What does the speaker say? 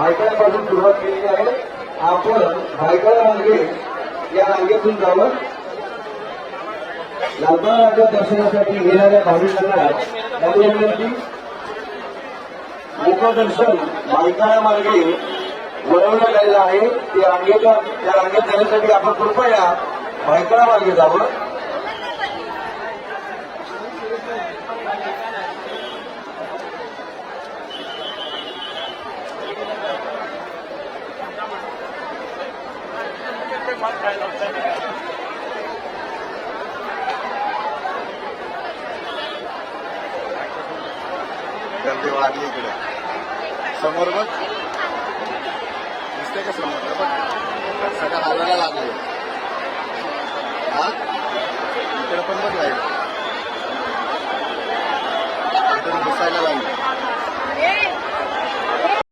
भायखळ्यापासून सुरुवात केलेली आहे. आपण भायखळा मार्गे या रांगेतून जावं लालबागच्या दर्शनासाठी येणाऱ्या भाविकांना माझी विनंती मुखदर्शन भायखळा मार्गे वळवण्यात आलेलं आहे. ते रांगेच्या त्या रांगेत जाण्यासाठी आपण कृपया भायखळा मार्गे जावं. गर्दी वाढली इकडे. समोर बघ. दिसते का समोर? बघ. सगळं हालायला लागले. हा? इकडे पण बघ लाइट इकडे दिसायला लागले.